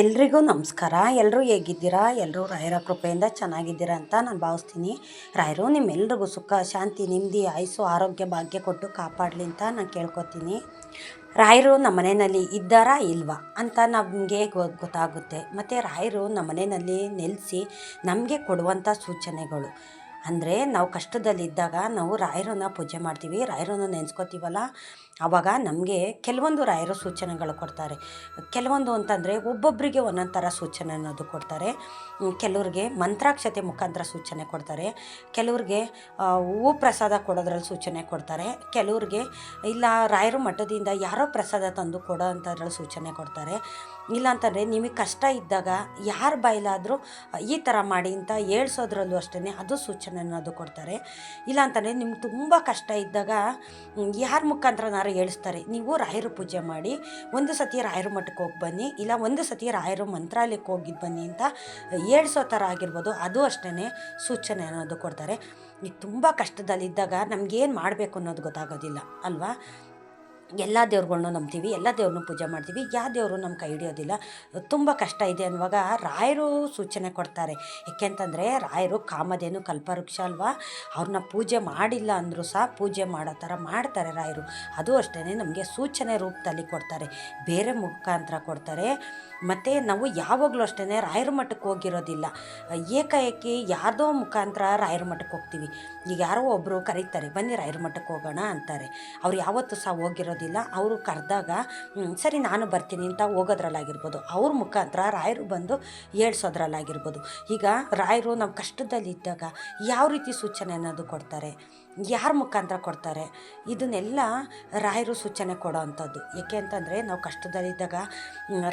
ಎಲ್ರಿಗೂ ನಮಸ್ಕಾರ. ಎಲ್ಲರೂ ಹೇಗಿದ್ದೀರಾ? ಎಲ್ಲರೂ ರಾಯರ ಕೃಪೆಯಿಂದ ಚೆನ್ನಾಗಿದ್ದೀರಾ ಅಂತ ನಾನು ಭಾವಿಸ್ತೀನಿ. ರಾಯರು, ನಿಮ್ಮೆಲ್ರಿಗೂ ಸುಖ, ಶಾಂತಿ ನೆಮ್ಮದಿ ಆಯಸ್ಸು, ಆರೋಗ್ಯ, ಭಾಗ್ಯ ಕೊಟ್ಟು ಕಾಪಾಡಲಿ ಅಂತ ನಾನು ಕೇಳ್ಕೊತೀನಿ. ರಾಯರು ನಮ್ಮ ಮನೆಯಲ್ಲಿ ಇದ್ದಾರಾ ಇಲ್ವಾ ಅಂತ ನಮಗೆ ಗೊತ್ತಾಗುತ್ತೆ. ಮತ್ತು ರಾಯರು ನಮ್ಮ ಮನೆಯಲ್ಲಿ ನೆಲೆಸಿ ನಮಗೆ ಕೊಡುವಂಥ ಸೂಚನೆಗಳು. ಅಂದರೆ ನಾವು ಕಷ್ಟದಲ್ಲಿದ್ದಾಗ ನಾವು ರಾಯರನ್ನ ಪೂಜೆ ಮಾಡ್ತೀವಿ. ರಾಯರನ್ನ ನೆನೆಸ್ಕೋತೀವಲ್ಲ. ಆವಾಗ ನಮಗೆ ಕೆಲವೊಂದು ರಾಯರು ಸೂಚನೆಗಳು ಕೊಡ್ತಾರೆ. ಕೆಲವೊಂದು ಅಂತಂದರೆ ಒಬ್ಬೊಬ್ಬರಿಗೆ ಒಂದೊಂದು ಥರ ಸೂಚನೆ ಅನ್ನೋದು ಕೊಡ್ತಾರೆ. ಕೆಲವ್ರಿಗೆ ಮಂತ್ರಾಕ್ಷತೆ ಮುಖಾಂತರ ಸೂಚನೆ ಕೊಡ್ತಾರೆ. ಕೆಲವ್ರಿಗೆ ಹೂವು ಪ್ರಸಾದ ಕೊಡೋದ್ರಲ್ಲಿ ಸೂಚನೆ ಕೊಡ್ತಾರೆ. ಕೆಲವ್ರಿಗೆ, ಇಲ್ಲ, ರಾಯರು ಮಠದಿಂದ ಯಾರೋ ಪ್ರಸಾದ ತಂದು ಕೊಡೋ ಅಂಥದ್ರಲ್ಲಿ ಸೂಚನೆ ಕೊಡ್ತಾರೆ. ಇಲ್ಲ ಅಂತಂದರೆ ನಿಮಗೆ ಕಷ್ಟ ಇದ್ದಾಗ ಯಾರ ಬಾಯಿಲಾದರೂ ಈ ಥರ ಮಾಡಿ ಅಂತ ಹೇಳ್ಸೋದ್ರಲ್ಲೂ ಅಷ್ಟೇ ಅದು ಸೂಚನೆ ಅನ್ನೋದು ಕೊಡ್ತಾರೆ. ಇಲ್ಲ ಅಂತಂದರೆ ನಿಮ್ಗೆ ತುಂಬ ಕಷ್ಟ ಇದ್ದಾಗ ಯಾರ ಮುಖಾಂತರನಾರು ಹೇಳಿಸ್ತಾರೆ ನೀವು ರಾಯರು ಪೂಜೆ ಮಾಡಿ, ಒಂದು ಸತಿ ರಾಯರ ಮಠಕ್ಕೆ ಹೋಗಿ ಬನ್ನಿ, ಇಲ್ಲ ಒಂದು ಸತಿ ರಾಯರು ಮಂತ್ರಾಲಯಕ್ಕೆ ಹೋಗಿದ್ದು ಬನ್ನಿ ಅಂತ ಹೇಳಿಸೋ ಥರ ಆಗಿರ್ಬೋದು, ಅದು ಅಷ್ಟೇ ಸೂಚನೆ ಅನ್ನೋದು ಕೊಡ್ತಾರೆ. ಈಗ ತುಂಬ ಕಷ್ಟದಲ್ಲಿದ್ದಾಗ ನಮಗೇನು ಮಾಡಬೇಕು ಅನ್ನೋದು ಗೊತ್ತಾಗೋದಿಲ್ಲ, ಅಲ್ವಾ? ಎಲ್ಲ ದೇವ್ರುಗಳ್ನು ನಂಬ್ತೀವಿ, ಎಲ್ಲ ದೇವ್ರನ್ನೂ ಪೂಜೆ ಮಾಡ್ತೀವಿ. ಯಾವ ದೇವರು ನಮ್ಮ ಕೈ ಹಿಡಿಯೋದಿಲ್ಲ. ತುಂಬ ಕಷ್ಟ ಇದೆ ಅನ್ನುವಾಗ ರಾಯರು ಸೂಚನೆ ಕೊಡ್ತಾರೆ. ಏಕೆಂತಂದರೆ ರಾಯರು ಕಾಮಧೇನು ಕಲ್ಪವೃಕ್ಷ ಅಲ್ವಾ? ಅವ್ರನ್ನ ಪೂಜೆ ಮಾಡಿಲ್ಲ ಅಂದರೂ ಸಹ ಪೂಜೆ ಮಾಡೋ ಥರ ಮಾಡ್ತಾರೆ ರಾಯರು. ಅದು ಅಷ್ಟೇ ನಮಗೆ ಸೂಚನೆ ರೂಪದಲ್ಲಿ ಕೊಡ್ತಾರೆ. ಬೇರೆ ಮುಖಾಂತರ ಕೊಡ್ತಾರೆ. ಮತ್ತು ನಾವು ಯಾವಾಗಲೂ ಅಷ್ಟೇ ರಾಯರ ಮಠಕ್ಕೆ ಹೋಗಿರೋದಿಲ್ಲ. ಏಕಾಏಕಿ ಯಾರ್ದೋ ಮುಖಾಂತರ ರಾಯರ ಮಠಕ್ಕೆ ಹೋಗ್ತೀವಿ. ಈಗ ಯಾರೋ ಒಬ್ಬರು ಕರೀತಾರೆ, ಬನ್ನಿ ರಾಯರ ಮಠಕ್ಕೆ ಹೋಗೋಣ ಅಂತಾರೆ. ಅವ್ರು ಯಾವತ್ತೂ ಸಹ ಹೋಗಿರೋದಿಲ್ಲ. ಅವರು ಕರೆದಾಗ ಸರಿ ನಾನು ಬರ್ತೀನಿ ಅಂತ ಹೋಗೋದ್ರಲ್ಲಾಗಿರ್ಬೋದು. ಅವ್ರ ಮುಖಾಂತರ ರಾಯರು ಬಂದು ಹೇಳ್ಸೋದ್ರಲ್ಲಾಗಿರ್ಬೋದು ಈಗ ರಾಯರು ನಮ್ಮ ಕಷ್ಟದಲ್ಲಿದ್ದಾಗ ಯಾವ ರೀತಿ ಸೂಚನೆ ಅನ್ನೋದು ಕೊಡ್ತಾರೆ? ಯಾರ ಮುಖಾಂತರ ಕೊಡ್ತಾರೆ? ಇದನ್ನೆಲ್ಲ ರಾಯರು ಸೂಚನೆ ಕೊಡೋ ಅಂಥದ್ದು. ಏಕೆ ಅಂತಂದರೆ ನಾವು ಕಷ್ಟದಲ್ಲಿದ್ದಾಗ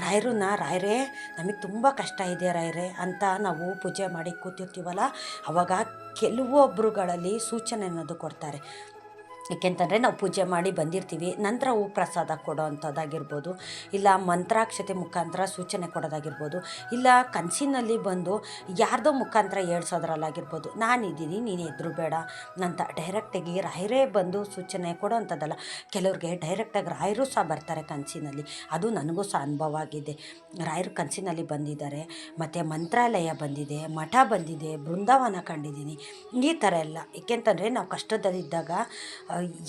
ರಾಯರನ್ನ, ರಾಯರೇ, ನಮಗೆ ತುಂಬ ಕಷ್ಟ ಇದೆ ರಾಯರೇ ಅಂತ ನಾವು ಪೂಜೆ ಮಾಡಿ ಕೂತಿರ್ತೀವಲ್ಲ, ಅವಾಗ ಕೆಲವೊಬ್ಬರುಗಳಲ್ಲಿ ಸೂಚನೆ ಅನ್ನೋದು ಕೊಡ್ತಾರೆ. ಏಕೆಂತಂದರೆ ನಾವು ಪೂಜೆ ಮಾಡಿ ಬಂದಿರ್ತೀವಿ. ನಂತರ ಹೂ ಪ್ರಸಾದ ಕೊಡೋ ಅಂಥದ್ದಾಗಿರ್ಬೋದು, ಇಲ್ಲ ಮಂತ್ರಾಕ್ಷತೆ ಮುಖಾಂತರ ಸೂಚನೆ ಕೊಡೋದಾಗಿರ್ಬೋದು, ಇಲ್ಲ ಕನಸಿನಲ್ಲಿ ಬಂದು ಯಾರ್ದೋ ಮುಖಾಂತರ ಹೇಳ್ಸೋದ್ರಲ್ಲಾಗಿರ್ಬೋದು, ನಾನಿದ್ದೀನಿ, ನೀನು ಎದ್ರು ಬೇಡ ಅಂತ ಡೈರೆಕ್ಟಾಗಿ ರಾಯರೇ ಬಂದು ಸೂಚನೆ ಕೊಡೋ ಅಂಥದ್ದಲ್ಲ. ಕೆಲವ್ರಿಗೆ ಡೈರೆಕ್ಟಾಗಿ ರಾಯರು ಸಹ ಬರ್ತಾರೆ ಕನಸಿನಲ್ಲಿ. ಅದು ನನಗೂ ಸಹ ಅನುಭವ ಆಗಿದೆ. ರಾಯರು ಕನಸಿನಲ್ಲಿ ಬಂದಿದ್ದಾರೆ, ಮತ್ತು ಮಂತ್ರಾಲಯ ಬಂದಿದೆ, ಮಠ ಬಂದಿದೆ, ಬೃಂದಾವನ ಕಂಡಿದ್ದೀನಿ. ಈ ಥರ ಎಲ್ಲ. ಏಕೆಂತಂದರೆ ನಾವು ಕಷ್ಟದಲ್ಲಿದ್ದಾಗ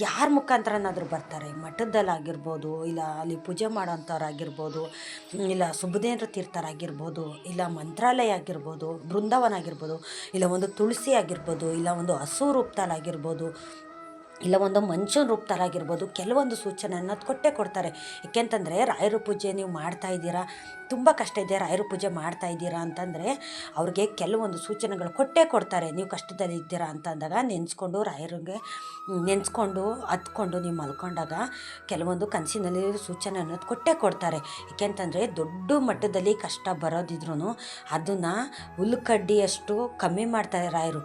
ಯಾರ ಮುಖಾಂತರನಾದರೂ ಬರ್ತಾರೆ. ಮಠದಲ್ಲಾಗಿರ್ಬೋದು, ಇಲ್ಲ ಅಲ್ಲಿ ಪೂಜೆ ಮಾಡೋಂಥವ್ರಾಗಿರ್ಬೋದು ಇಲ್ಲ ಸುಬ್ಬದೇಂದ್ರ ತೀರ್ಥರಾಗಿರ್ಬೋದು, ಇಲ್ಲ ಮಂತ್ರಾಲಯ ಆಗಿರ್ಬೋದು, ಬೃಂದಾವನ ಆಗಿರ್ಬೋದು, ಇಲ್ಲ ಒಂದು ತುಳಸಿ ಆಗಿರ್ಬೋದು, ಇಲ್ಲ ಒಂದು ಹಸು ರೂಪದಲ್ಲಾಗಿರ್ಬೋದು ಇಲ್ಲ ಒಂದು ಮನುಷ್ಯನ ರೂಪ್ತರಾಗಿರ್ಬೋದು, ಕೆಲವೊಂದು ಸೂಚನೆ ಅನ್ನೋದು ಕೊಟ್ಟೇ ಕೊಡ್ತಾರೆ. ಏಕೆಂತಂದರೆ, ರಾಯರ ಪೂಜೆ ನೀವು ಮಾಡ್ತಾ ಇದ್ದೀರಾ, ತುಂಬ ಕಷ್ಟ ಇದೆ ರಾಯರ ಪೂಜೆ ಮಾಡ್ತಾ ಇದ್ದೀರಾ ಅಂತಂದರೆ, ಅವ್ರಿಗೆ ಕೆಲವೊಂದು ಸೂಚನೆಗಳು ಕೊಟ್ಟೇ ಕೊಡ್ತಾರೆ. ನೀವು ಕಷ್ಟದಲ್ಲಿ ಇದ್ದೀರಾ ಅಂತ ಅಂದಾಗ ನೆನೆಸ್ಕೊಂಡು, ರಾಯರಿಗೆ ನೆನೆಸ್ಕೊಂಡು ಹತ್ಕೊಂಡು ನೀವು ಮಲ್ಕೊಂಡಾಗ ಕೆಲವೊಂದು ಕನಸಿನಲ್ಲಿ ಸೂಚನೆ ಅನ್ನೋದು ಕೊಟ್ಟೇ ಕೊಡ್ತಾರೆ. ಏಕೆಂತಂದರೆ, ದೊಡ್ಡ ಮಟ್ಟದಲ್ಲಿ ಕಷ್ಟ ಬರೋದಿದ್ರು ಅದನ್ನು ಹುಲ್ಕಡ್ಡಿಯಷ್ಟು ಕಮ್ಮಿ ಮಾಡ್ತಾರೆ ರಾಯರು.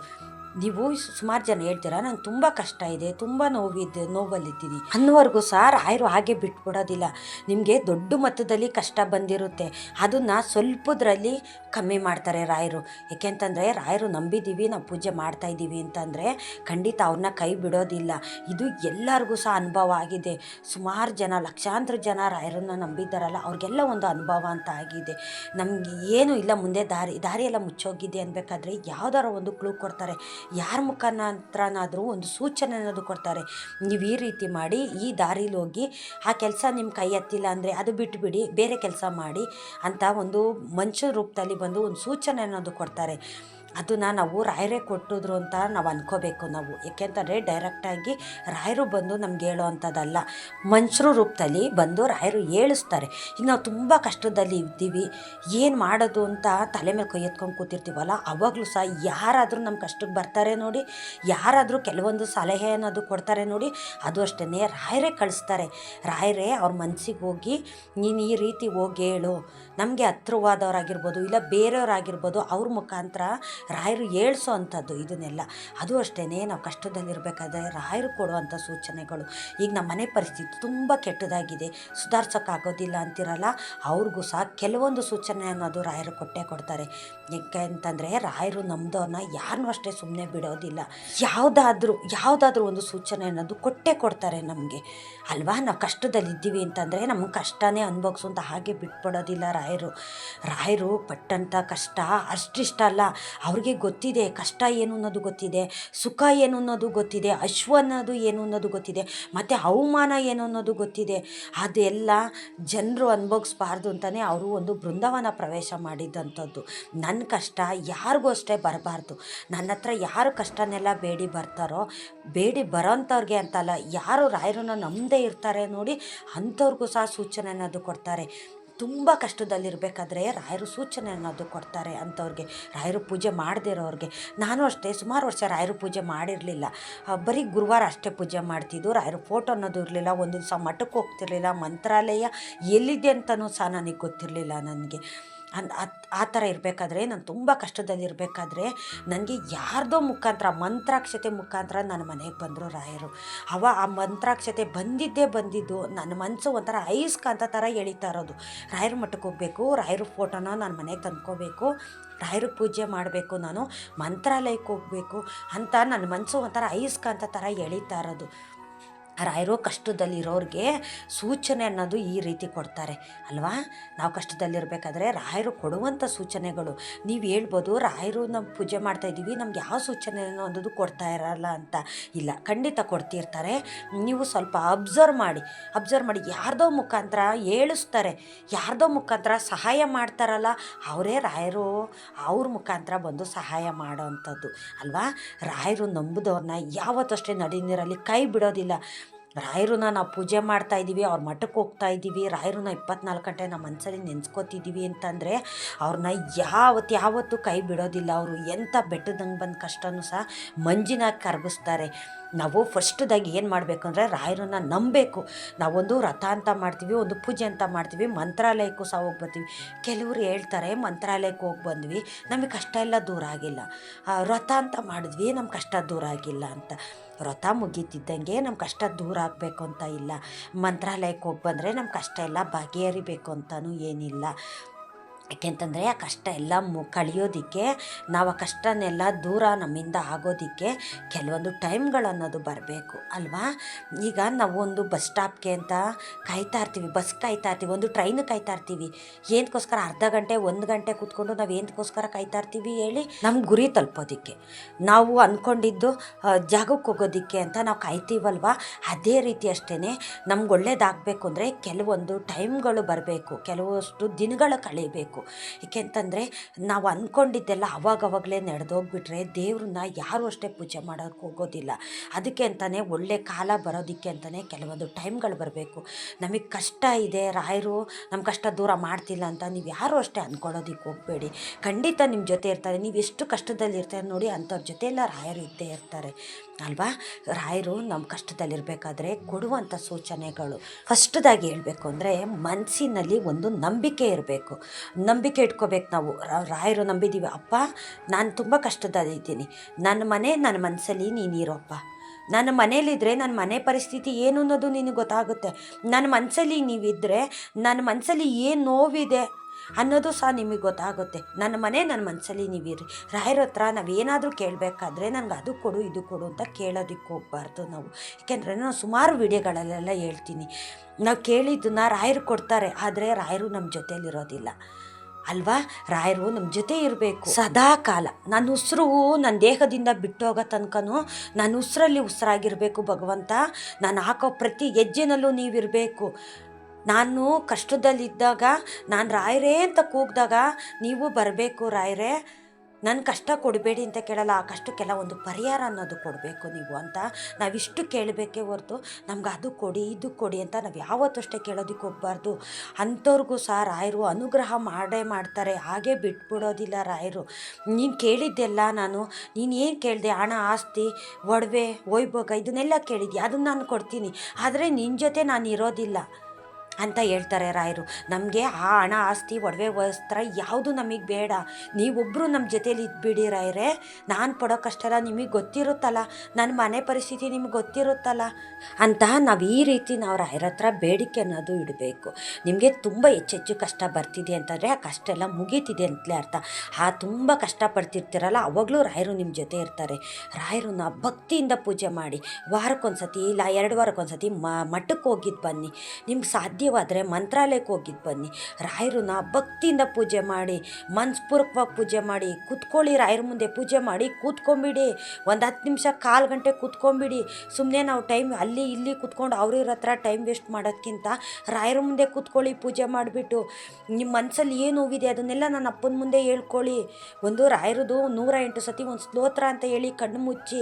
ನೀವು ಸುಮಾರು ಜನ ಹೇಳ್ತೀರಾ? ನಂಗೆ ತುಂಬ ಕಷ್ಟ ಇದೆ, ತುಂಬ ನೋವಿದ್ದೆ ನೋವಲ್ಲಿದ್ದೀನಿ. ಅನ್ನೋವರೆಗೂ ಸಹ ರಾಯರು ಹಾಗೆ ಬಿಟ್ಬಿಡೋದಿಲ್ಲ. ನಿಮಗೆ ದೊಡ್ಡ ಮೊತ್ತದಲ್ಲಿ ಕಷ್ಟ ಬಂದಿರುತ್ತೆ. ಅದನ್ನು ಸ್ವಲ್ಪದ್ರಲ್ಲಿ ಕಮ್ಮಿ ಮಾಡ್ತಾರೆ ರಾಯರು. ಏಕೆಂತಂದರೆ ರಾಯರು ನಂಬಿದ್ದೀವಿ ನಾವು ಪೂಜೆ ಮಾಡ್ತಾ ಇದ್ದೀವಿ ಅಂತಂದರೆ ಖಂಡಿತ ಅವ್ರನ್ನ ಕೈ ಬಿಡೋದಿಲ್ಲ. ಇದು ಎಲ್ಲರಿಗೂ ಸಹ ಅನುಭವ ಆಗಿದೆ. ಸುಮಾರು ಜನ, ಲಕ್ಷಾಂತರ ಜನ ರಾಯರನ್ನು ನಂಬಿದ್ದಾರಲ್ಲ, ಅವ್ರಿಗೆಲ್ಲ ಒಂದು ಅನುಭವ ಅಂತ ಆಗಿದೆ. ನಮಗೆ ಏನೂ ಇಲ್ಲ, ಮುಂದೆ ದಾರಿ ದಾರಿ ಎಲ್ಲ ಮುಚ್ಚೋಗಿದೆ ಅನ್ಬೇಕಾದ್ರೆ ಯಾವ್ದಾರ ಒಂದು ಕ್ಲೂ ಕೊಡ್ತಾರೆ. ಯಾರ ಮುಖಾಂತರನಾದರೂ ಒಂದು ಸೂಚನೆ ಅನ್ನೋದು ಕೊಡ್ತಾರೆ. ನೀವು ಈ ರೀತಿ ಮಾಡಿ, ಈ ದಾರಿಲಿ ಹೋಗಿ, ಆ ಕೆಲಸ ನಿಮ್ಮ ಕೈ ಎತ್ತಿಲ್ಲ ಅಂದರೆ ಅದು ಬಿಟ್ಟುಬಿಡಿ ಬೇರೆ ಕೆಲಸ ಮಾಡಿ ಅಂತ ಒಂದು ಮಂಚು ರೂಪದಲ್ಲಿ ಬಂದು ಒಂದು ಸೂಚನೆ ಅನ್ನೋದು ಕೊಡ್ತಾರೆ. ಅದನ್ನು ನಾವು ರಾಯರೇ ಕೊಟ್ಟಿದ್ರು ಅಂತ ನಾವು ಅನ್ಕೋಬೇಕು ನಾವು. ಏಕೆಂತಂದರೆ ಡೈರೆಕ್ಟಾಗಿ ರಾಯರು ಬಂದು ನಮ್ಗೆ ಹೇಳೋ ಅಂಥದ್ದಲ್ಲ ಮನುಷ್ಯರು ರೂಪದಲ್ಲಿ ಬಂದು ರಾಯರು ಹೇಳಿಸ್ತಾರೆ ಈಗ ನಾವು ತುಂಬ ಕಷ್ಟದಲ್ಲಿ ಇದ್ದೀವಿ. ಏನು ಮಾಡೋದು ಅಂತ ತಲೆ ಮೇಲೆ ಕೈ ಎತ್ಕೊಂಡು ಕೂತಿರ್ತೀವಲ್ಲ, ಅವಾಗಲೂ ಸಹ ಯಾರಾದರೂ ನಮ್ಮ ಕಷ್ಟಕ್ಕೆ ಬರ್ತಾರೆ ನೋಡಿ, ಯಾರಾದರೂ ಕೆಲವೊಂದು ಸಲಹೆ ಅನ್ನೋದು ಕೊಡ್ತಾರೆ ನೋಡಿ, ಅದು ಅಷ್ಟೇ ರಾಯರೇ ಕಳಿಸ್ತಾರೆ. ರಾಯರೇ ಅವ್ರ ಮನಸ್ಸಿಗೆ ಹೋಗಿ, ನೀನು ಈ ರೀತಿ ಹೋಗಿ ಹೇಳು. ನಮಗೆ ಹತ್ರವಾದವರಾಗಿರ್ಬೋದು, ಇಲ್ಲ ಬೇರೆಯವರಾಗಿರ್ಬೋದು, ಅವ್ರ ಮುಖಾಂತರ ರಾಯರು ಏಳ್ಸೋ ಅಂಥದ್ದು ಇದನ್ನೆಲ್ಲ. ಅದು ಅಷ್ಟೇ ನಾವು ಕಷ್ಟದಲ್ಲಿರಬೇಕಾದ್ರೆ ರಾಯರು ಕೊಡುವಂಥ ಸೂಚನೆಗಳು. ಈಗ ನಮ್ಮ ಮನೆ ಪರಿಸ್ಥಿತಿ ತುಂಬ ಕೆಟ್ಟದಾಗಿದೆ. ಸುಧಾರ್ಸೋಕ್ಕಾಗೋದಿಲ್ಲ ಅಂತಿರಲ್ಲ? ಅವ್ರಿಗೂ ಸಹ ಕೆಲವೊಂದು ಸೂಚನೆ ಅನ್ನೋದು ರಾಯರು ಕೊಟ್ಟೇ ಕೊಡ್ತಾರೆ. ಯಾಕೆ ಅಂತಂದರೆ ರಾಯರು ನಮ್ಮದವ್ರನ್ನ ಯಾರನ್ನೂ ಅಷ್ಟೇ ಸುಮ್ಮನೆ ಬಿಡೋದಿಲ್ಲ. ಯಾವುದಾದ್ರೂ ಯಾವುದಾದ್ರೂ ಒಂದು ಸೂಚನೆ ಅನ್ನೋದು ಕೊಟ್ಟೇ ಕೊಡ್ತಾರೆ ನಮಗೆ. ಅಲ್ವಾ? ನಾವು ಕಷ್ಟದಲ್ಲಿದ್ದೀವಿ ಅಂತಂದರೆ ನಮ್ಗೆ ಕಷ್ಟನೇ ಅನುಭವಿಸು ಅಂತ ಹಾಗೆ ಬಿಟ್ಬಿಡೋದಿಲ್ಲ ರಾಯರು. ರಾಯರು ಪಟ್ಟಂಥ ಕಷ್ಟ ಅಷ್ಟಿಷ್ಟ ಅಲ್ಲ ಅವ್ರಿಗೆ ಗೊತ್ತಿದೆ, ಕಷ್ಟ ಏನು ಅನ್ನೋದು ಗೊತ್ತಿದೆ, ಸುಖ ಏನು ಅನ್ನೋದು ಗೊತ್ತಿದೆ, ಅಶ್ವ ಅನ್ನೋದು ಏನು ಅನ್ನೋದು ಗೊತ್ತಿದೆ, ಮತ್ತು ಅವಮಾನ ಏನು ಅನ್ನೋದು ಗೊತ್ತಿದೆ, ಅದೆಲ್ಲ ಜನರು ಅನುಭವಿಸ್ಬಾರ್ದು ಅಂತಲೇ ಅವರು ಒಂದು ಬೃಂದಾವನ ಪ್ರವೇಶ ಮಾಡಿದ್ದಂಥದ್ದು ನನ್ನ ಕಷ್ಟ ಯಾರಿಗೂ ಅಷ್ಟೇ ಬರಬಾರ್ದು. ನನ್ನ ಹತ್ರ ಯಾರು ಕಷ್ಟನೆಲ್ಲ ಬೇಡಿ ಬರ್ತಾರೋ, ಬೇಡಿ ಬರೋಂಥವ್ರಿಗೆ ಅಂತಲ್ಲ, ಯಾರು ರಾಯರನ್ನ ನಂಬದೇ ಇರ್ತಾರೆ ನೋಡಿ, ಅಂಥವ್ರಿಗೂ ಸಹ ಸೂಚನೆ ಅನ್ನೋದು ಕೊಡ್ತಾರೆ. ತುಂಬ ಕಷ್ಟದಲ್ಲಿರಬೇಕಾದ್ರೆ ರಾಯರು ಸೂಚನೆ ಅನ್ನೋದು ಕೊಡ್ತಾರೆ ಅಂಥವ್ರಿಗೆ ರಾಯರು ಪೂಜೆ ಮಾಡದೇ ಇರೋರಿಗೆ ನಾನು ಅಷ್ಟೇ ಸುಮಾರು ವರ್ಷ ರಾಯರು ಪೂಜೆ ಮಾಡಿರಲಿಲ್ಲ. ಬರೀ ಗುರುವಾರ ಅಷ್ಟೇ ಪೂಜೆ ಮಾಡ್ತಿದ್ದು. ರಾಯರು ಫೋಟೋ ಅನ್ನೋದು ಇರಲಿಲ್ಲ. ಒಂದು ದಿವಸ ಮಠಕ್ಕೆ ಹೋಗ್ತಿರ್ಲಿಲ್ಲ. ಮಂತ್ರಾಲಯ ಎಲ್ಲಿದೆ ಅಂತಲೂ ಸಹ ನನಗೆ ಗೊತ್ತಿರಲಿಲ್ಲ ನನಗೆ. ಅನ್ ಆ ಥರ ಇರಬೇಕಾದ್ರೆ, ನಾನು ತುಂಬ ಕಷ್ಟದಲ್ಲಿರಬೇಕಾದ್ರೆ ನನಗೆ ಯಾರ್ದೋ ಮುಖಾಂತರ, ಮಂತ್ರಾಕ್ಷತೆ ಮುಖಾಂತರ ನನ್ನ ಮನೆಗೆ ಬಂದರು ರಾಯರು. ಅವ ಆ ಮಂತ್ರಾಕ್ಷತೆ ಬಂದಿದ್ದೇ ಬಂದಿದ್ದು ನನ್ನ ಮನಸ್ಸು ಒಂಥರ ಐಸ್ಕಾಂತ ಥರ ಎಳಿತಾ ಇರೋದು. ರಾಯರ ಮಠಕ್ಕೆ ಹೋಗಬೇಕು, ರಾಯರ ಫೋಟೋನ ನನ್ನ ಮನೆಗೆ ತಂದ್ಕೋಬೇಕು, ರಾಯರ ಪೂಜೆ ಮಾಡಬೇಕು ನಾನು ಮಂತ್ರಾಲಯಕ್ಕೆ ಹೋಗಬೇಕು ಅಂತ ನನ್ನ ಮನಸ್ಸು ಒಂಥರ ಐಸ್ಕಾಂತ ಥರ ಎಳಿತಾ ಇರೋದು. ರಾಯರು ಕಷ್ಟದಲ್ಲಿರೋರಿಗೆ ಸೂಚನೆ ಅನ್ನೋದು ಈ ರೀತಿ ಕೊಡ್ತಾರೆ. ಅಲ್ವಾ? ನಾವು ಕಷ್ಟದಲ್ಲಿರಬೇಕಾದ್ರೆ ರಾಯರು ಕೊಡುವಂಥ ಸೂಚನೆಗಳು. ನೀವು ಹೇಳ್ಬೋದು ರಾಯರು ನಮ್ಮ ಪೂಜೆ ಮಾಡ್ತಾಯಿದ್ದೀವಿ ನಮ್ಗೆ ಯಾವ ಸೂಚನೆ ಅನ್ನೋದು ಕೊಡ್ತಾ ಇರಲ್ಲ ಅಂತ. ಇಲ್ಲ, ಖಂಡಿತ ಕೊಡ್ತಿರ್ತಾರೆ. ನೀವು ಸ್ವಲ್ಪ ಅಬ್ಸರ್ವ್ ಮಾಡಿ ಅಬ್ಸರ್ವ್ ಮಾಡಿ ಯಾರ್ದೋ ಮುಖಾಂತರ ಹೇಳಿಸ್ತಾರೆ ಯಾರ್ದೋ ಮುಖಾಂತರ ಸಹಾಯ ಮಾಡ್ತಾರಲ್ಲ, ಅವರೇ ರಾಯರು ಅವ್ರ ಮುಖಾಂತರ ಬಂದು ಸಹಾಯ ಮಾಡೋ ಅಂಥದ್ದು. ಅಲ್ವಾ? ರಾಯರು ನಂಬುದವ್ರನ್ನ ಯಾವತ್ತಷ್ಟೇ ನಡೀನಿರಲ್ಲಿ ಕೈ ಬಿಡೋದಿಲ್ಲ. ರಾಯರನ್ನ ನಾವು ಪೂಜೆ ಮಾಡ್ತಾ ಇದ್ದೀವಿ, ಅವ್ರ ಮಠಕ್ಕೆ ಹೋಗ್ತಾ ಇದ್ದೀವಿ, ರಾಯರನ್ನ ಇಪ್ಪತ್ನಾಲ್ಕು ಗಂಟೆ ನಮ್ಮ ಮನಸ್ಸಲ್ಲಿ ನೆನೆಸ್ಕೋತಿದ್ದೀವಿ ಅಂತಂದರೆ ಅವ್ರನ್ನ ಯಾವತ್ತು ಯಾವತ್ತೂ ಕೈ ಬಿಡೋದಿಲ್ಲ. ಅವರು ಎಂಥ ಬೆಟ್ಟದಂಗೆ ಬಂದ ಕಷ್ಟನೂ ಸಹ ಮಂಜಿನಾಗಿ ಕರಗಿಸ್ತಾರೆ. ನಾವು ಫಸ್ಟ್ದಾಗಿ ಏನು ಮಾಡಬೇಕು ಅಂದರೆ ರಾಯರನ್ನ ನಂಬಬೇಕು. ನಾವೊಂದು ರಥ ಅಂತ ಮಾಡ್ತೀವಿ, ಒಂದು ಪೂಜೆ ಅಂತ ಮಾಡ್ತೀವಿ, ಮಂತ್ರಾಲಯಕ್ಕೂ ಸಹ ಹೋಗಿ ಬರ್ತೀವಿ. ಕೆಲವರು ಹೇಳ್ತಾರೆ, ಮಂತ್ರಾಲಯಕ್ಕೆ ಹೋಗಿ ಬಂದ್ವಿ, ನಮಗೆ ಕಷ್ಟ ಎಲ್ಲ ದೂರ ಆಗಿಲ್ಲ. ರಥ ಅಂತ ಮಾಡಿದ್ವಿ ನಮ್ಮ ಕಷ್ಟ ದೂರ ಆಗಿಲ್ಲ ಅಂತ. ವ್ರತ ಮುಗೀತಿದ್ದಂಗೆ ನಮ್ಮ ಕಷ್ಟ ದೂರ ಆಗಬೇಕು ಅಂತ ಇಲ್ಲ. ಮಂತ್ರಾಲಯಕ್ಕೆ ಹೋಗಿ ಬಂದರೆ ನಮ್ಮ ಕಷ್ಟ ಎಲ್ಲ ಬಗೆಹರಿಬೇಕು ಅಂತಲೂ ಏನಿಲ್ಲ. ಯಾಕೆಂತಂದರೆ ಆ ಕಷ್ಟ ಎಲ್ಲ ಮು, ಕಳಿಯೋದಕ್ಕೆ, ನಾವು ಆ ಕಷ್ಟನೆಲ್ಲ ದೂರ ನಮ್ಮಿಂದ ಆಗೋದಕ್ಕೆ ಕೆಲವೊಂದು ಟೈಮ್ಗಳು ಅನ್ನೋದು ಬರಬೇಕು, ಅಲ್ವಾ? ಈಗ ನಾವು ಒಂದು ಬಸ್ ಸ್ಟಾಪ್ಗೆ ಅಂತ ಕಾಯ್ತಾ ಇರ್ತೀವಿ, ಬಸ್ ಕಾಯ್ತಾ ಇರ್ತೀವಿ, ಒಂದು ಟ್ರೈನ್ ಕಾಯ್ತಾ ಇರ್ತೀವಿ. ಏನಕ್ಕೋಸ್ಕರ ಅರ್ಧ ಗಂಟೆ, ಒಂದು ಗಂಟೆ ಕೂತ್ಕೊಂಡು ನಾವು ಏನಕ್ಕೋಸ್ಕರ ಕಾಯ್ತಾ ಇರ್ತೀವಿ ಹೇಳಿ? ನಮ್ಮ ಗುರಿ ತಲುಪೋದಕ್ಕೆ. ನಾವು ಅಂದ್ಕೊಂಡಿದ್ದು ಜಾಗಕ್ಕೆ ಹೋಗೋದಿಕ್ಕೆ ಅಂತ ನಾವು ಕಾಯ್ತೀವಲ್ವ? ಅದೇ ರೀತಿ ಅಷ್ಟೇ ನಮ್ಗೆ ಒಳ್ಳೇದಾಗಬೇಕು ಅಂದರೆ ಕೆಲವೊಂದು ಟೈಮ್ಗಳು ಬರಬೇಕು, ಕೆಲವಷ್ಟು ದಿನಗಳು ಕಳೀಬೇಕು. ಏಕೆ ಅಂತಂದರೆ ನಾವು ಅಂದ್ಕೊಂಡಿದ್ದೆಲ್ಲ ಅವಾಗವಾಗಲೇ ನಡೆದೋಗ್ಬಿಟ್ರೆ ದೇವ್ರನ್ನ ಯಾರೂ ಅಷ್ಟೇ ಪೂಜೆ ಮಾಡೋಕ್ಕೆ ಹೋಗೋದಿಲ್ಲ. ಅದಕ್ಕೆ ಅಂತಲೇ ಒಳ್ಳೆ ಕಾಲ ಬರೋದಕ್ಕೆ ಅಂತಲೇ ಕೆಲವೊಂದು ಟೈಮ್ಗಳು ಬರಬೇಕು. ನಮಗೆ ಕಷ್ಟ ಇದೆ, ರಾಯರು ನಮ್ಮ ಕಷ್ಟ ದೂರ ಮಾಡ್ತಿಲ್ಲ ಅಂತ ನೀವು ಯಾರೂ ಅಷ್ಟೇ ಅಂದ್ಕೊಳ್ಳೋದಕ್ಕೆ ಹೋಗಬೇಡಿ. ಖಂಡಿತ ನಿಮ್ಮ ಜೊತೆ ಇರ್ತಾರೆ. ನೀವು ಎಷ್ಟು ಕಷ್ಟದಲ್ಲಿ ಇರ್ತಾರೆ ನೋಡಿ ಅಂಥವ್ರ ಜೊತೆ ಎಲ್ಲ ರಾಯರು ಇದ್ದೇ ಇರ್ತಾರೆ. ಅಲ್ವಾ? ರಾಯರು ನಮ್ಮ ಕಷ್ಟದಲ್ಲಿರಬೇಕಾದ್ರೆ ಕೊಡುವಂಥ ಸೂಚನೆಗಳು. ಫಸ್ಟ್ದಾಗಿ ಹೇಳಬೇಕು ಅಂದರೆ ಮನಸ್ಸಿನಲ್ಲಿ ಒಂದು ನಂಬಿಕೆ ಇರಬೇಕು. ನಂಬಿಕೆ ಇಟ್ಕೋಬೇಕು ನಾವು. ರಾಯರು ನಂಬಿದ್ದೀವಿ ಅಪ್ಪ, ನಾನು ತುಂಬ ಕಷ್ಟದಲ್ಲಿದ್ದೀನಿ ನನ್ನ ಮನೆ ನನ್ನ ಮನಸ್ಸಲ್ಲಿ ನೀನಿರೋಪ್ಪ ನನ್ನ ಮನೇಲಿದ್ದರೆ ನನ್ನ ಮನೆ ಪರಿಸ್ಥಿತಿ ಏನು ಅನ್ನೋದು ನಿನಗೆ ಗೊತ್ತಾಗುತ್ತೆ. ನನ್ನ ಮನಸ್ಸಲ್ಲಿ ನೀವಿದ್ದರೆ ನನ್ನ ಮನಸ್ಸಲ್ಲಿ ಏನು ನೋವಿದೆ ಅನ್ನೋದು ಸಹ ನಿಮಗೆ ಗೊತ್ತಾಗುತ್ತೆ. ನನ್ನ ಮನೆ ನನ್ನ ಮನಸ್ಸಲ್ಲಿ ನೀವಿರಿ ರಾಯರ ಹತ್ರ ನಾವೇನಾದರೂ ಕೇಳಬೇಕಾದ್ರೆ ನನಗೆ ಅದು ಕೊಡು, ಇದು ಕೊಡು ಅಂತ ಕೇಳೋದಕ್ಕೆ ಹೋಗ್ಬಾರ್ದು ನಾವು. ಯಾಕೆಂದರೆ ನಾನು ಸುಮಾರು ವಿಡಿಯೋಗಳಲ್ಲೆಲ್ಲ ಹೇಳ್ತೀನಿ. ನಾವು ಕೇಳಿದ್ದನ್ನ ರಾಯರು ಕೊಡ್ತಾರೆ, ಆದರೆ ರಾಯರು ನಮ್ಮ ಜೊತೇಲಿರೋದಿಲ್ಲ. ಅಲ್ವಾ? ರಾಯರು ನಮ್ಮ ಜೊತೆ ಇರಬೇಕು. ಸದಾ ಕಾಲ. ನನ್ನ ಉಸಿರು ನನ್ನ ದೇಹದಿಂದ ಬಿಟ್ಟೋಗೋ ತನಕನೂ ನನ್ನ ಉಸಿರಲ್ಲಿ ಉಸಿರಾಗಿರಬೇಕು ಭಗವಂತ. ನಾನು ಹಾಕೋ ಪ್ರತಿ ಹೆಜ್ಜೆನಲ್ಲೂ ನೀವಿರಬೇಕು. ನಾನು ಕಷ್ಟದಲ್ಲಿದ್ದಾಗ, ನಾನು ರಾಯರೇ ಅಂತ ಕೂಗಿದಾಗ, ನೀವು ಬರಬೇಕು ರಾಯರೇ. ನನ್ನ ಕಷ್ಟ ಕೊಡಬೇಡಿ ಅಂತ ಕೇಳಲ್ಲ, ಆ ಕಷ್ಟಕ್ಕೆಲ್ಲ ಒಂದು ಪರಿಹಾರ ಅನ್ನೋದು ಕೊಡಬೇಕು ನೀವು ಅಂತ ನಾವಿಷ್ಟು ಕೇಳಬೇಕೇ ಹೊರತು ನಮ್ಗೆ ಅದು ಕೊಡಿ, ಇದು ಕೊಡಿ ಅಂತ ನಾವು ಯಾವತ್ತಷ್ಟೇ ಕೇಳೋದಕ್ಕೆ ಹೋಗ್ಬಾರ್ದು. ಅಂಥವ್ರಿಗೂ ಸಹ ರಾಯರು ಅನುಗ್ರಹ ಮಾಡೇ ಮಾಡ್ತಾರೆ, ಹಾಗೆ ಬಿಟ್ಬಿಡೋದಿಲ್ಲ ರಾಯರು. ನೀನು ಕೇಳಿದ್ದೆಲ್ಲ ನಾನು, ನೀನು ಏನು ಕೇಳಿದೆ, ಹಣ, ಆಸ್ತಿ, ಒಡವೆ, ವೈಭೋಗ ಇದನ್ನೆಲ್ಲ ಕೇಳಿದ್ದೆ ಅದನ್ನು ನಾನು ಕೊಡ್ತೀನಿ. ಆದರೆ ನಿನ್ನ ಜೊತೆ ನಾನು ಇರೋದಿಲ್ಲ. ಅಂತ ಹೇಳ್ತಾರೆ ರಾಯರು. ನಮಗೆ ಆ ಹಣ, ಆಸ್ತಿ, ಒಡವೆ, ವಸ್ತ್ರ ಯಾವುದು ನಮಗೆ ಬೇಡ. ನೀವೊಬ್ಬರು ನಮ್ಮ ಜೊತೇಲಿ ಇದ್ಬಿಡಿ ರಾಯರೇ. ನಾನು ಪಡೋ ಕಷ್ಟ ಎಲ್ಲ ನಿಮಗೆ ಗೊತ್ತಿರುತ್ತಲ್ಲ. ನನ್ನ ಮನೆ ಪರಿಸ್ಥಿತಿ ನಿಮ್ಗೆ ಗೊತ್ತಿರುತ್ತಲ್ಲ. ಅಂತ ನಾವು ಈ ರೀತಿ ನಾವು ರಾಯರ ಹತ್ರ ಬೇಡಿಕೆ ಅನ್ನೋದು ಇಡಬೇಕು. ನಿಮಗೆ ತುಂಬ ಹೆಚ್ಚೆಚ್ಚು ಕಷ್ಟ ಬರ್ತಿದೆ ಅಂತಂದರೆ ಆ ಕಷ್ಟ ಎಲ್ಲ ಮುಗೀತಿದೆ ಅಂತಲೇ ಅರ್ಥ. ಆ ತುಂಬ ಕಷ್ಟಪಡ್ತಿರ್ತೀರಲ್ಲ ಅವಾಗಲೂ ರಾಯರು ನಿಮ್ಮ ಜೊತೆ ಇರ್ತಾರೆ. ರಾಯರನ್ನ ಭಕ್ತಿಯಿಂದ ಪೂಜೆ ಮಾಡಿ ವಾರಕ್ಕೊಂದ್ಸತಿ ಇಲ್ಲ, ಎರಡು ವಾರಕ್ಕೊಂದ್ಸತಿ ಮಠಕ್ಕೆ ಹೋಗಿದ್ದು ಬನ್ನಿ. ನಿಮ್ಗೆ ಸಾಧ್ಯವಾದರೆ ಮಂತ್ರಾಲಯಕ್ಕೆ ಹೋಗಿದ್ದು ಬನ್ನಿ. ರಾಯರನ್ನ ಭಕ್ತಿಯಿಂದ ಪೂಜೆ ಮಾಡಿ, ಮನಸ್ಪೂರ್ವಕವಾಗಿ ಪೂಜೆ ಮಾಡಿ, ಕೂತ್ಕೊಳ್ಳಿ ರಾಯರ ಮುಂದೆ ಪೂಜೆ ಮಾಡಿ, ಕೂತ್ಕೊಂಬಿಡಿ. ಒಂದು ಹತ್ತು ನಿಮಿಷ ಕಾಲು ಗಂಟೆ ಕೂತ್ಕೊಂಬಿಡಿ. ಸುಮ್ಮನೆ ನಾವು ಟೈಮ್ ಅಲ್ಲಿ ಇಲ್ಲಿ ಕೂತ್ಕೊಂಡು ಅವ್ರಿವ್ರ ಹತ್ರ ಟೈಮ್ ವೇಸ್ಟ್ ಮಾಡೋದ್ಕಿಂತ ರಾಯರ ಮುಂದೆ ಕೂತ್ಕೊಳ್ಳಿ, ಪೂಜೆ ಮಾಡಿಬಿಟ್ಟು. ನಿಮ್ಮ ಮನಸ್ಸಲ್ಲಿ ಏನು ನೋವಿದೆ ಅದನ್ನೆಲ್ಲ ನನ್ನ ಅಪ್ಪನ ಮುಂದೆ ಹೇಳ್ಕೊಳ್ಳಿ. ಒಂದು ರಾಯರದು ನೂರ ಎಂಟು ಸತಿ ಒಂದು ಸ್ತೋತ್ರ ಅಂತ ಹೇಳಿ ಕಣ್ಣು ಮುಚ್ಚಿ,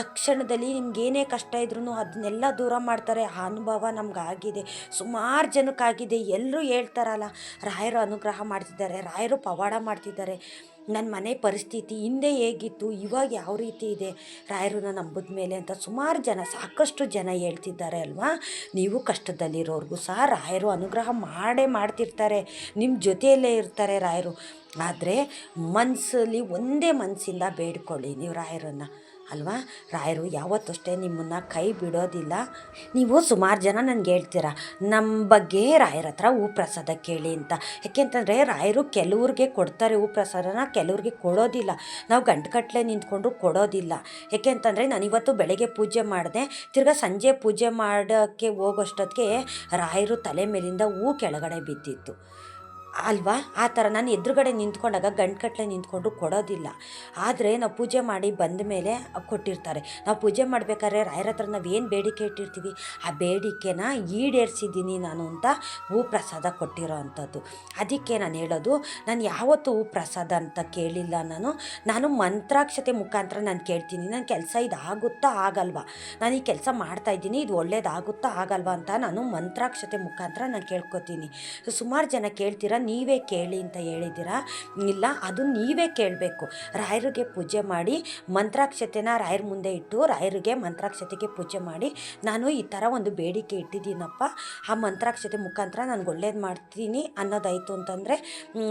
ತಕ್ಷಣದಲ್ಲಿ ನಿಮ್ಗೆ ಏನೇ ಕಷ್ಟ ಇದ್ರೂ ಅದನ್ನೆಲ್ಲ ದೂರ ಮಾಡ್ತಾರೆ. ಆ ಅನುಭವ ನಮ್ಗೆ ಆಗಿದೆ ಸುಮಾರು ಜನಕ್ಕಾಗಿದೆ ಎಲ್ಲರೂ ಹೇಳ್ತಾರಲ್ಲ, ರಾಯರು ಅನುಗ್ರಹ ಮಾಡ್ತಿದ್ದಾರೆ, ರಾಯರು ಪವಾಡ ಮಾಡ್ತಿದ್ದಾರೆ. ನನ್ನ ಮನೆ ಪರಿಸ್ಥಿತಿ ಹಿಂದೆ ಹೇಗಿತ್ತು, ಇವಾಗ ಯಾವ ರೀತಿ ಇದೆ? ರಾಯರನ್ನ ನಂಬಿದ ಮೇಲೆ ಅಂತ ಸುಮಾರು ಜನ, ಸಾಕಷ್ಟು ಜನ ಹೇಳ್ತಿದ್ದಾರೆ ಅಲ್ವಾ? ನೀವು ಕಷ್ಟದಲ್ಲಿರೋರ್ಗೂ ಸಹ ರಾಯರು ಅನುಗ್ರಹ ಮಾಡೇ ಮಾಡ್ತಿರ್ತಾರೆ. ನಿಮ್ಮ ಜೊತೆಯಲ್ಲೇ ಇರ್ತಾರೆ ರಾಯರು. ಆದರೆ ಮನಸ್ಸಲ್ಲಿ ಒಂದೇ ಮನಸ್ಸಿಂದ ಬೇಡ್ಕೊಳ್ಳಿ ನೀವು ರಾಯರನ್ನು. ಅಲ್ವಾ? ರಾಯರು, ಯಾವತ್ತಷ್ಟೇ ನಿಮ್ಮನ್ನು ಕೈ ಬಿಡೋದಿಲ್ಲ, ನೀವು ಸುಮಾರು ಜನ ನನಗೆ ಹೇಳ್ತೀರ ನಮ್ಮ ಬಗ್ಗೆ ರಾಯರ ಹತ್ರ ಹೂ ಪ್ರಸಾದ ಕೇಳಿ ಅಂತ. ಯಾಕೆಂತಂದರೆ ರಾಯರು ಕೆಲವ್ರಿಗೆ ಕೊಡ್ತಾರೆ ಹೂ ಪ್ರಸಾದನ ಕೆಲವ್ರಿಗೆ ಕೊಡೋದಿಲ್ಲ. ನಾವು ಗಂಟುಗಟ್ಟಲೆ ನಿಂತ್ಕೊಂಡು ಕೊಡೋದಿಲ್ಲ. ಯಾಕೆಂತಂದರೆ ನಾನು ಇವತ್ತು ಬೆಳಗ್ಗೆ ಪೂಜೆ ಮಾಡಿದೆ, ತಿರ್ಗಾ ಸಂಜೆ ಪೂಜೆ ಮಾಡೋಕ್ಕೆ ಹೋಗೋಷ್ಟೊತ್ತಿಗೆ ರಾಯರು ತಲೆ ಮೇಲಿಂದ ಹೂ ಕೆಳಗಡೆ ಬಿದ್ದಿತ್ತು. ಅಲ್ವಾ? ಆ ಥರ ನಾನು ಎದುರುಗಡೆ ನಿಂತ್ಕೊಂಡಾಗ ಗಂಟುಗಟ್ಲೆ ನಿಂತ್ಕೊಂಡು ಕೊಡೋದಿಲ್ಲ. ಆದರೆ ನಾವು ಪೂಜೆ ಮಾಡಿ ಬಂದ ಮೇಲೆ ಕೊಟ್ಟಿರ್ತಾರೆ. ನಾವು ಪೂಜೆ ಮಾಡಬೇಕಾದ್ರೆ ರಾಯರ ಹತ್ರ ನಾವು ಏನು ಬೇಡಿಕೆ ಇಟ್ಟಿರ್ತೀವಿ? ಆ ಬೇಡಿಕೆನ ಈಡೇರಿಸಿದ್ದೀನಿ ನಾನು ಅಂತ ಹೂ ಪ್ರಸಾದ ಕೊಟ್ಟಿರೋ ಅಂಥದ್ದು. ಅದಕ್ಕೆ ನಾನು ಹೇಳೋದು, ನಾನು ಯಾವತ್ತೂ ಹೂ ಪ್ರಸಾದ ಅಂತ ಕೇಳಿಲ್ಲ ನಾನು. ನಾನು ಮಂತ್ರಾಕ್ಷತೆ ಮುಖಾಂತರ ನಾನು ಕೇಳ್ತೀನಿ. ನನ್ನ ಕೆಲಸ ಇದು ಆಗುತ್ತಾ ಆಗಲ್ವಾ? ನಾನು ಈ ಕೆಲಸ ಮಾಡ್ತಾಯಿದ್ದೀನಿ ಇದು ಒಳ್ಳೇದಾಗುತ್ತಾ ಆಗಲ್ವಾ ಅಂತ ನಾನು ಮಂತ್ರಾಕ್ಷತೆ ಮುಖಾಂತರ ನಾನು ಕೇಳ್ಕೊತೀನಿ. ಸುಮಾರು ಜನ ಕೇಳ್ತೀರ? ನೀವೇ ಕೇಳಿ ಅಂತ ಹೇಳಿದ್ದೀರಾ? ಇಲ್ಲ, ಅದು ನೀವೇ ಕೇಳಬೇಕು. ರಾಯರಿಗೆ ಪೂಜೆ ಮಾಡಿ, ಮಂತ್ರಾಕ್ಷತೆನ ರಾಯರ ಮುಂದೆ ಇಟ್ಟು, ರಾಯರಿಗೆ ಮಂತ್ರಾಕ್ಷತೆಗೆ ಪೂಜೆ ಮಾಡಿ, ನಾನು ಈ ಥರ ಒಂದು ಬೇಡಿಕೆ ಇಟ್ಟಿದ್ದೀನಪ್ಪ. ಆ ಮಂತ್ರಾಕ್ಷತೆ ಮುಖಾಂತರ ನನಗೆ ಒಳ್ಳೇದು ಮಾಡ್ತೀನಿ ಅನ್ನೋದಾಯಿತು ಅಂತಂದರೆ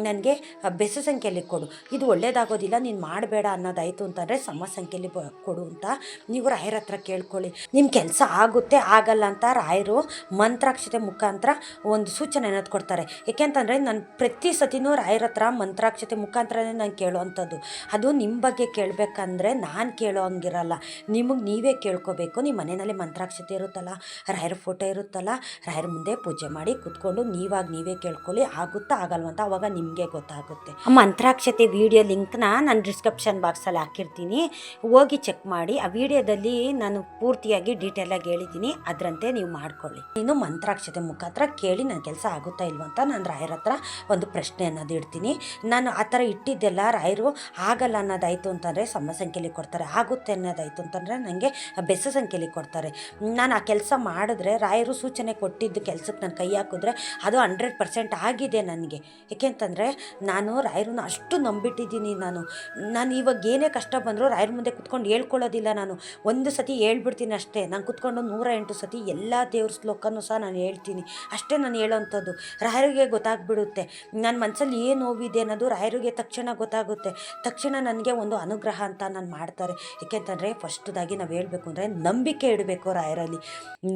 ನನಗೆ ಬೆಸ ಸಂಖ್ಯೆಯಲ್ಲಿ ಕೊಡು. ಇದು ಒಳ್ಳೇದಾಗೋದಿಲ್ಲ, ನೀನು ಮಾಡಬೇಡ ಅನ್ನೋದಾಯಿತು ಅಂತಂದರೆ ಸಮ ಸಂಖ್ಯೆಯಲ್ಲಿ ಕೊಡು ಅಂತ ನೀವು ರಾಯರ ಹತ್ರ ಕೇಳ್ಕೊಳ್ಳಿ. ನಿಮ್ಮ ಕೆಲಸ ಆಗುತ್ತೆ, ಆಗಲ್ಲ ಅಂತ ರಾಯರು ಮಂತ್ರಾಕ್ಷತೆ ಮುಖಾಂತರ ಒಂದು ಸೂಚನೆ ಅನ್ನೋದು ಕೊಡ್ತಾರೆ. ಏಕೆಂತಂದರೆ ನಾನು ಪ್ರತಿ ಸತಿನೂ ರಾಯರ ಹತ್ರ ಮಂತ್ರಾಕ್ಷತೆ ಮುಖಾಂತರನೇ ನಾನು ಕೇಳೋವಂಥದ್ದು ಅದು ನಿಮ್ಮ ಬಗ್ಗೆ ಕೇಳಬೇಕಂದ್ರೆ ನಾನು ಕೇಳೋ ಹಂಗಿರಲ್ಲ. ನಿಮಗೆ ನೀವೇ ಕೇಳ್ಕೋಬೇಕು. ನಿಮ್ಮ ಮನೆಯಲ್ಲಿ ಮಂತ್ರಾಕ್ಷತೆ ಇರುತ್ತಲ್ಲ, ರಾಯರ ಫೋಟೋ ಇರುತ್ತಲ್ಲ, ರಾಯರ ಮುಂದೆ ಪೂಜೆ ಮಾಡಿ ಕೂತ್ಕೊಂಡು ನೀವಾಗ ನೀವೇ ಕೇಳ್ಕೊಳ್ಳಿ. ಆಗುತ್ತಾ ಆಗಲ್ವಂತ ಅವಾಗ ನಿಮಗೆ ಗೊತ್ತಾಗುತ್ತೆ. ಮಂತ್ರಾಕ್ಷತೆ ವಿಡಿಯೋ ಲಿಂಕ್ನ ನಾನು ಡಿಸ್ಕ್ರಿಪ್ಷನ್ ಬಾಕ್ಸಲ್ಲಿ ಹಾಕಿರ್ತೀನಿ. ಹೋಗಿ ಚೆಕ್ ಮಾಡಿ. ಆ ವಿಡಿಯೋದಲ್ಲಿ ನಾನು ಪೂರ್ತಿಯಾಗಿ ಡೀಟೇಲಾಗಿ ಹೇಳಿದ್ದೀನಿ. ಅದರಂತೆ ನೀವು ಮಾಡ್ಕೊಳ್ಳಿ. ನೀನು ಮಂತ್ರಾಕ್ಷತೆ ಮುಖಾಂತರ ಕೇಳಿ ನನ್ನ ಕೆಲಸ ಆಗುತ್ತಾ ಇಲ್ವಂತ ನಾನು ರಾಯರ ಹತ್ರ ಒಂದು ಪ್ರಶ್ನೆ ಅನ್ನೋದು ಇಡ್ತೀನಿ. ನಾನು ಆ ಥರ ಇಟ್ಟಿದ್ದೆಲ್ಲ ರಾಯರು ಆಗಲ್ಲ ಅನ್ನೋದಾಯಿತು ಅಂತಂದರೆ ಸಮ ಸಂಖ್ಯೆಯಲ್ಲಿ ಕೊಡ್ತಾರೆ. ಆಗುತ್ತೆ ಅನ್ನೋದಾಯಿತು ಅಂತಂದರೆ ನನಗೆ ಬೆಸ ಸಂಖ್ಯೆಯಲ್ಲಿ ಕೊಡ್ತಾರೆ. ನಾನು ಆ ಕೆಲಸ ಮಾಡಿದ್ರೆ ರಾಯರು ಸೂಚನೆ ಕೊಟ್ಟಿದ್ದು ಕೆಲಸಕ್ಕೆ ನಾನು ಕೈ ಹಾಕಿದ್ರೆ ಅದು ಹಂಡ್ರೆಡ್ ಪರ್ಸೆಂಟ್ ಆಗಿದೆ ನನಗೆ. ಏಕೆಂತಂದರೆ ನಾನು ರಾಯರನ್ನ ಅಷ್ಟು ನಂಬಿಟ್ಟಿದ್ದೀನಿ ನಾನು. ನಾನು ಇವಾಗ ಏನೇ ಕಷ್ಟ ಬಂದರೂ ರಾಯರ ಮುಂದೆ ಕುತ್ಕೊಂಡು ಹೇಳ್ಕೊಳ್ಳೋದಿಲ್ಲ ನಾನು. ಒಂದು ಸತಿ ಹೇಳ್ಬಿಡ್ತೀನಿ ಅಷ್ಟೇ. ನಾನು ಕುತ್ಕೊಂಡು ನೂರ ಎಂಟು ಸತಿ ಎಲ್ಲ ದೇವ್ರ ಶ್ಲೋಕನೂ ಸಹ ನಾನು ಹೇಳ್ತೀನಿ. ಅಷ್ಟೇ ನಾನು ಹೇಳೋವಂಥದ್ದು ರಾಯರಿಗೆ ಗೊತ್ತಾಗ್ಬಿಡುತ್ತೆ. ನನ್ನ ಮನಸ್ಸಲ್ಲಿ ಏನು ನೋವಿದೆ ಅನ್ನೋದು ರಾಯರಿಗೆ ತಕ್ಷಣ ಗೊತ್ತಾಗುತ್ತೆ. ತಕ್ಷಣ ನನಗೆ ಒಂದು ಅನುಗ್ರಹ ಅಂತ ನಾನು ಮಾಡ್ತಾರೆ. ಏಕೆಂತಂದರೆ ಫಸ್ಟ್ದಾಗಿ ನಾವು ಹೇಳಬೇಕು ಅಂದರೆ ನಂಬಿಕೆ ಇಡಬೇಕು ರಾಯರಲ್ಲಿ.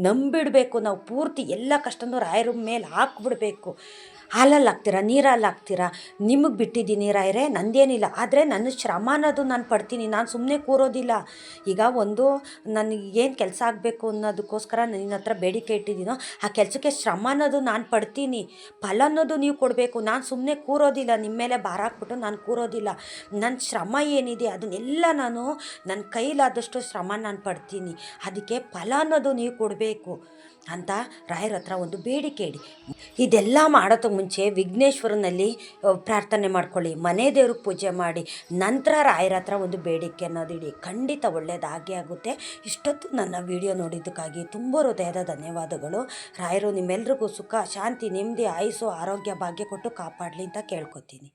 ನಂಬಿಡಬೇಕು, ನಾವು ಪೂರ್ತಿ ಎಲ್ಲ ಕಷ್ಟನೂ ರಾಯರ ಮೇಲೆ ಹಾಕ್ಬಿಡ್ಬೇಕು. ಹಾಲಲ್ಲಿ ಹಾಕ್ತೀರಾ ನೀರಲ್ಲಿ ಹಾಕ್ತೀರಾ ನಿಮಗೆ ಬಿಟ್ಟಿದ್ದೀನಿ ರಾಯರೇ, ನಂದೇನಿಲ್ಲ. ಆದರೆ ನನ್ನ ಶ್ರಮ ಅನ್ನೋದು ನಾನು ಪಡ್ತೀನಿ, ನಾನು ಸುಮ್ಮನೆ ಕೂರೋದಿಲ್ಲ. ಈಗ ಒಂದು ನನಗೆ ಏನು ಕೆಲಸ ಆಗಬೇಕು ಅನ್ನೋದಕ್ಕೋಸ್ಕರ ನಿನ್ನ ಹತ್ರ ಬೇಡಿಕೆ ಇಟ್ಟಿದ್ದೀನೋ, ಆ ಕೆಲಸಕ್ಕೆ ಶ್ರಮ ಅನ್ನೋದು ನಾನು ಪಡ್ತೀನಿ. ಫಲ ಅನ್ನೋದು ನೀವು ಕೊಡಬೇಕು. ನಾನು ಸುಮ್ಮನೆ ಕೂರೋದಿಲ್ಲ. ನಿಮ್ಮ ಮೇಲೆ ಭಾರ ಹಾಕ್ಬಿಟ್ಟು ನಾನು ಕೂರೋದಿಲ್ಲ. ನನ್ನ ಶ್ರಮ ಏನಿದೆ ಅದನ್ನೆಲ್ಲ ನಾನು ನನ್ನ ಕೈಲಾದಷ್ಟು ಶ್ರಮ ನಾನು ಪಡ್ತೀನಿ. ಅದಕ್ಕೆ ಫಲ ಅನ್ನೋದು ನೀವು ಕೊಡಬೇಕು. ಅಂತ ರಾಯರ ಹತ್ರ ಒಂದು ಬೇಡಿಕೆ ಇಡಿ. ಇದೆಲ್ಲ ಮಾಡೋದಕ್ಕೆ ಮುಂಚೆ ವಿಘ್ನೇಶ್ವರನಲ್ಲಿ ಪ್ರಾರ್ಥನೆ ಮಾಡ್ಕೊಳ್ಳಿ. ಮನೆ ದೇವ್ರಿಗೆ ಪೂಜೆ ಮಾಡಿ. ನಂತರ ರಾಯರ ಹತ್ರ ಒಂದು ಬೇಡಿಕೆ ಅನ್ನೋದು ಇಡಿ. ಖಂಡಿತ ಒಳ್ಳೆಯದಾಗೇ ಆಗುತ್ತೆ. ಇಷ್ಟೊತ್ತು ನನ್ನ ವಿಡಿಯೋ ನೋಡಿದ್ದಕ್ಕಾಗಿ ತುಂಬ ಹೃದಯದ ಧನ್ಯವಾದಗಳು. ರಾಯರು ನಿಮ್ಮೆಲ್ರಿಗೂ ಸುಖ, ಶಾಂತಿ, ನೆಮ್ಮದಿ ಆಯುಸು ಆರೋಗ್ಯ, ಭಾಗ್ಯ ಕೊಟ್ಟು ಕಾಪಾಡಲಿ ಅಂತ ಕೇಳ್ಕೊತೀನಿ.